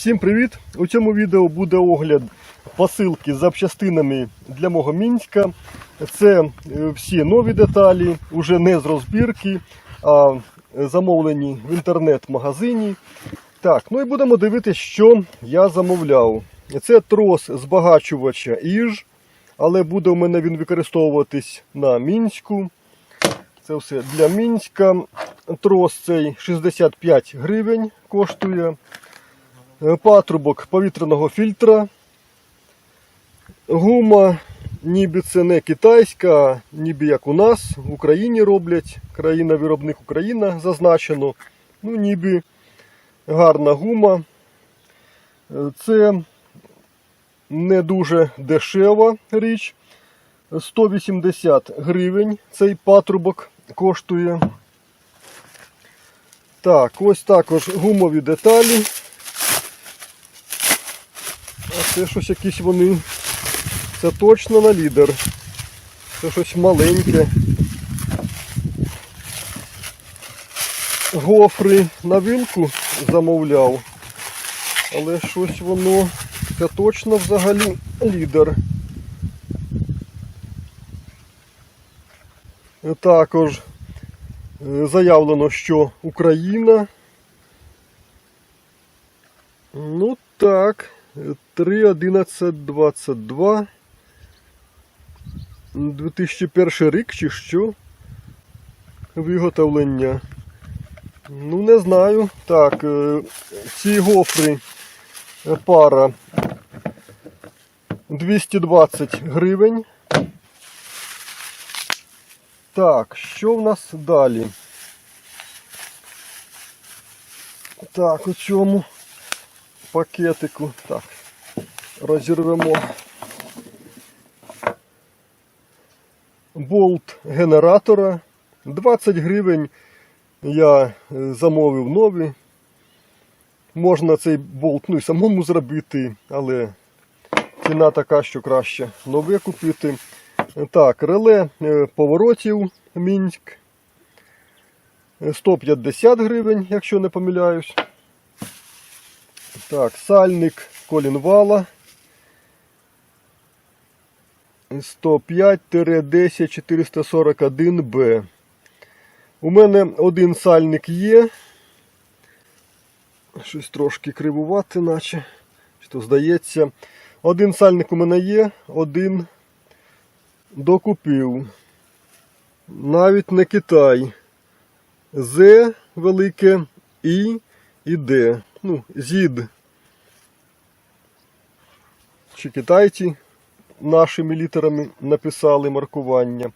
Всім привіт! У цьому відео буде огляд посилки з запчастинами для мого мінська. Це е, всі нові деталі, уже не з розбірки, а замовлені в інтернет-магазині. Так, ну і будемо дивитися, що я замовляв. Це трос збагачувача Іж, але буде у мене він використовуватись на мінську. Це все для мінська. Трос цей 65 гривень коштує. Е, Патрубок повітряного фільтра. Гума, ніби це не китайська, ніби як у нас в Україні роблять. Країна-виробник Україна зазначено. Ну, ніби гарна гума. Е, Це не дуже дешева річ. 180 гривень цей патрубок коштує. Так, ось також гумові деталі. А це щось якісь вони. Це точно на лідер. Це щось маленьке. Гофри на вилку замовляв. Але щось воно. Це точно взагалі лідер. Також е, заявлено, що Україна. Ну так, 3.11.22. 2001 рік чи що? Виготовлення. Ну, не знаю. Так, е, ці гофри е, пара 220 гривень. Так, що в нас далі? Так, у цьому пакетику. Так, розірвемо. Болт генератора. 20 гривень я замовив нові. Можна цей болт ну, і самому зробити, але ціна така, що краще нове купити. Так, реле е, поворотів Мінськ. Е, 150 гривень, якщо не помиляюсь. Так, сальник колінвала. 105-10-441Б. У мене один сальник є. Щось трошки кривувати, наче. Що здається. Один сальник у мене є, один докупив. Навіть не Китай. З велике І і Д. Ну, зід. Чи китайці нашими літерами написали маркування.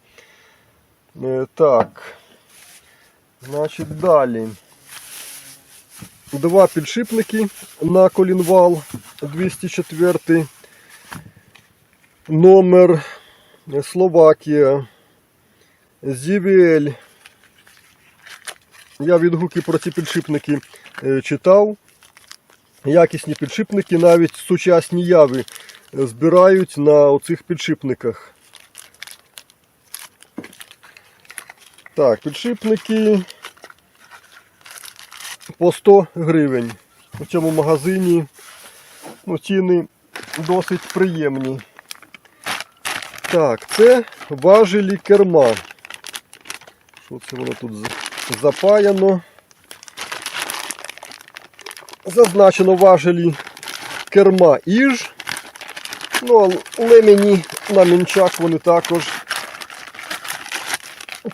Е, так. Значить, далі. Два підшипники на колінвал 204 номер Словакія. ZVL. Я відгуки про ці підшипники е, читав. Якісні підшипники, навіть сучасні яви е, збирають на оцих підшипниках. Так, підшипники по 100 гривень. У цьому магазині ну, ціни досить приємні. Так, це важелі керма. Що це воно тут запаяно? Зазначено важелі керма Іж. Ну, але мені на мінчак вони також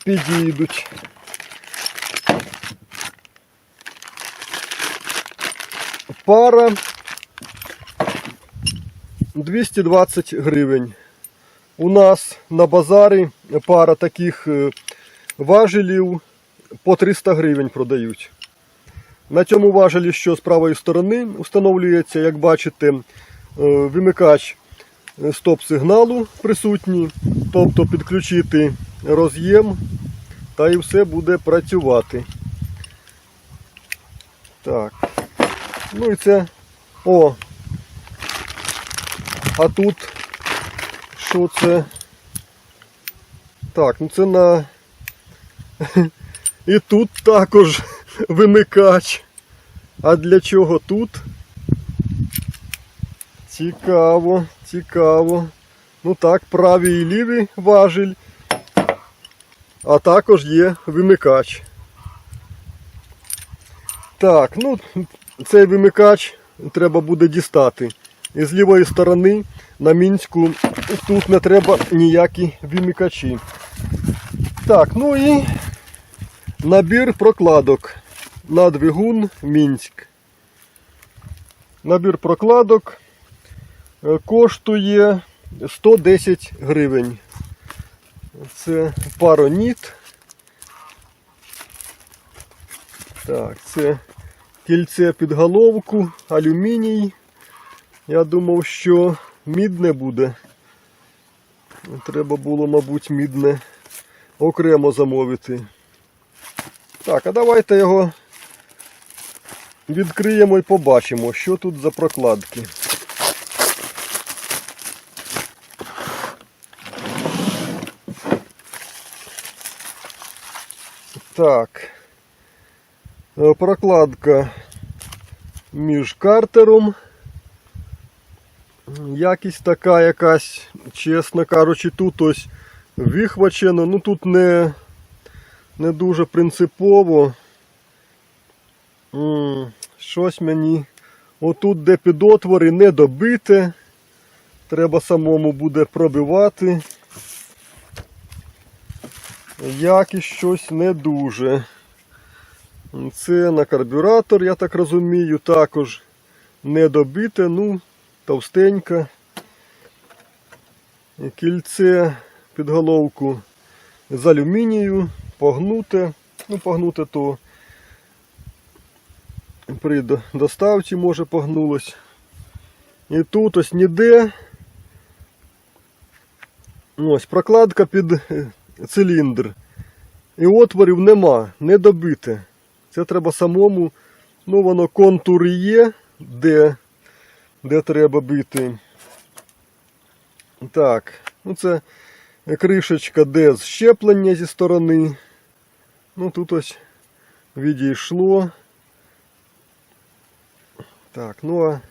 підійдуть. Пара 220 гривень. У нас на базарі пара таких е, важелів по 300 гривень продають. На цьому важелі, що з правої сторони, встановлюється, як бачите, е, вимикач стоп-сигналу присутній, тобто підключити роз'єм та і все буде працювати. Так. Ну і це. О! А тут що це? Так, ну це на. І тут також вимикач. А для чого тут? Цікаво, цікаво. Ну так, правий і лівий важіль. А також є вимикач. Так, ну цей вимикач треба буде дістати. І з лівої сторони на мінську тут не треба ніякі вимикачі. Так, ну і набір прокладок на двигун Мінськ. Набір прокладок е, коштує 110 гривень. Це пароніт. Так, це кільце під головку, алюміній. Я думав, що мідне буде. Треба було, мабуть, мідне окремо замовити. Так, а давайте його відкриємо і побачимо, що тут за прокладки. Так. Е, Прокладка між картером. Якість така якась, чесно кажучи, тут ось вихвачено, ну тут не, не дуже принципово. Щось мені отут, де під отвори, не добите. Треба самому буде пробивати. Якість щось не дуже. Це на карбюратор, я так розумію, також не добите, ну, товстенька. Кільце під головку з алюмінію, погнуте. Ну, погнуте то при доставці може погнулось. І тут ось ніде. Ось прокладка під е, циліндр. І отворів нема, не добите. Це треба самому. Ну, воно контур є, де, де треба бити. Так, ну це кришечка, де щеплення зі сторони. Ну тут ось відійшло. Так, ну а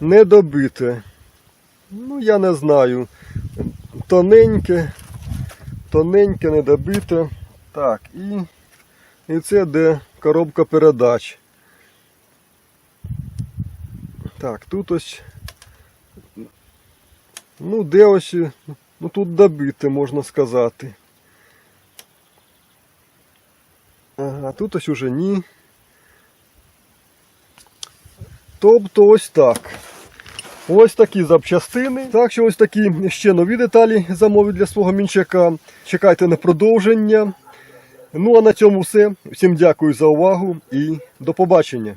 не добите. Ну, я не знаю. Тоненьке, тоненьке, недобите. Так, і, і це де коробка передач. Так, тут ось. Ну, де ось. Ну тут добите, можна сказати. Ага, тут ось уже ні. Тобто ось так. Ось такі запчастини. Так що ось такі ще нові деталі замовив для свого мінчака. Чекайте на продовження. Ну а на цьому все. Всім дякую за увагу і до побачення.